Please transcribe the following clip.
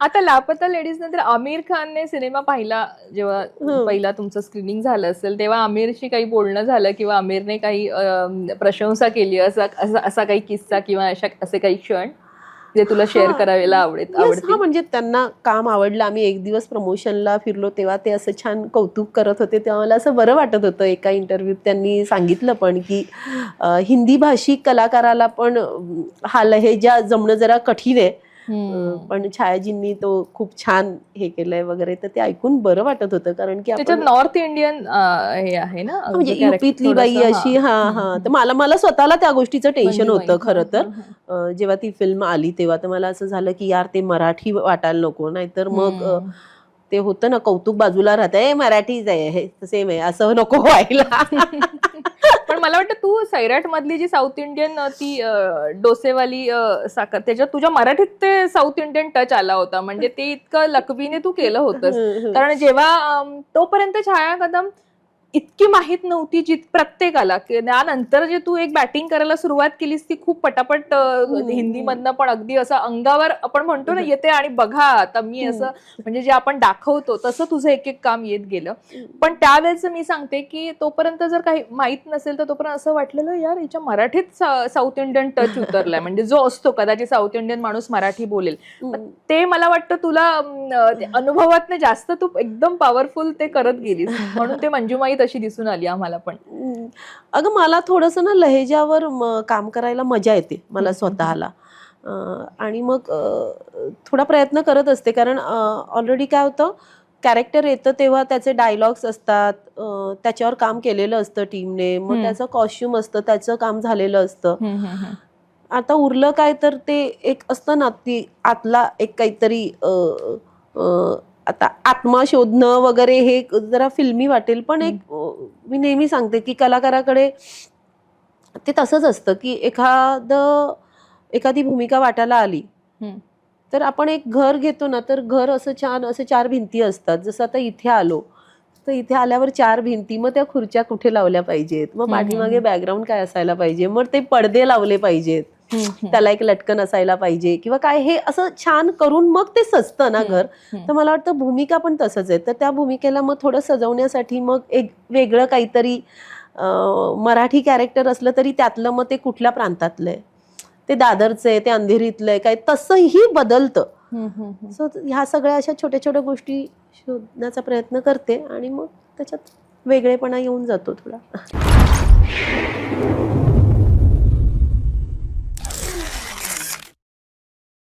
आता लापता लेडीज नंतर आमिर खानने सिनेमा पाहिला जेव्हा हं. पहिला तुमचं स्क्रीनिंग झालं असेल तेव्हा आमिरशी काही बोलणं झालं किंवा आमिरने काही प्रशंसा केली असा असा काही किस्सा किंवा अशा असे काही क्षण जे तुला शेअर. करायला आवडेल हा म्हणजे त्यांना काम आवडलं आम्ही एक दिवस प्रमोशनला फिरलो तेव्हा ते असं छान कौतुक करत होते तेव्हा मला असं बरं वाटत होतं एका इंटरव्ह्यूत त्यांनी सांगितलं पण की हिंदी भाषिक कलाकाराला पण हा लहेजा जमणं जरा कठीण आहे पण छायाजींनी तो खूप छान हे केलंय वगैरे तर ते ऐकून बरं वाटत होतं कारण की आपण नॉर्थ इंडियन हे आहे ना म्हणजे जे character युपीतली बाई अशी हा हा. तर मला मला स्वतःला त्या गोष्टीचं टेन्शन होतं खरं तर हं, हं, हं. जेव्हा ती फिल्म आली तेव्हा तर मला असं झालं की यार ते मराठी वाटायला नको नाहीतर मग. ते होतं ना कौतुक बाजूला राहतं मराठीच आहे हे सेम आहे असं नको व्हायला मला वाटतं तू सैराट मधली जी साऊथ इंडियन ती डोसेवाली साखर त्याच्यात तुझ्या मराठीत ते साऊथ इंडियन टच आला होता. म्हणजे ते इतकं लकबीने तू केलं होतंस. कारण जेव्हा तोपर्यंत छाया कदम इतकी माहीत नव्हती जित प्रत्येकाला की त्यानंतर जे तू एक बॅटिंग करायला सुरुवात केलीस ती खूप पटापट अ, हम्म. हिंदीमधनं पण अगदी असं अंगावर आपण म्हणतो ना येते आणि बघा आता मी. असं म्हणजे जे आपण दाखवतो तसं तुझं एक एक काम येत गेलं. पण त्यावेळेस मी सांगते की तोपर्यंत जर काही माहीत नसेल तर तोपर्यंत असं वाटलेलं यार याच्या मराठीत साऊथ इंडियन टच उतरलाय. म्हणजे जो असतो कदाचित साऊथ इंडियन माणूस मराठी बोलेल. ते मला वाटतं तुला अनुभवात जास्त तू एकदम पॉवरफुल ते करत गेलीस. म्हणून ते मंजुमाई तशी दिसून आली आम्हाला पण. अगं मला थोडंसं ना लहेजावर काम करायला मजा येते मला. स्वतःला. आणि मग थोडा प्रयत्न करत असते. कारण ऑलरेडी काय होतं कॅरेक्टर येतं तेव्हा त्याचे डायलॉग्स असतात. त्याच्यावर काम केलेलं असतं टीमने मग. त्याचं कॉस्ट्युम असतं त्याचं काम झालेलं असतं. आता उरलं काय तर ते एक असतं ना ती आतला एक काहीतरी आता आत्मा शोधणं वगैरे हे जरा फिल्मी वाटेल पण एक मी नेहमी सांगते की कलाकाराकडे ते तसंच असतं की एखाद एखादी भूमिका वाटायला आली. तर आपण एक घर घेतो ना तर घर असं छान असं चार भिंती असतात. जसं आता इथे आलो तर इथे आल्यावर चार भिंती मग त्या खुर्च्या कुठे लावल्या पाहिजेत? मग पाठीमागे. बॅकग्राऊंड काय असायला पाहिजे? मग ते पडदे लावले पाहिजेत. त्याला एक लटकन असायला पाहिजे किंवा काय हे असं छान करून मग ते सजतं ना घर. तर मला वाटतं भूमिका पण तसंच आहे. तर त्या भूमिकेला मग थोडं सजवण्यासाठी मग एक वेगळं काहीतरी मराठी कॅरेक्टर असलं तरी त्यातलं मग ते कुठल्या प्रांतातलं आहे? ते दादरचं आहे ते अंधेरीतलं आहे काय तसंही बदलतं. सो ह्या सगळ्या अशा छोट्या छोट्या गोष्टी शोधण्याचा प्रयत्न करते आणि मग त्याच्यात वेगळेपणा येऊन जातो थोडा.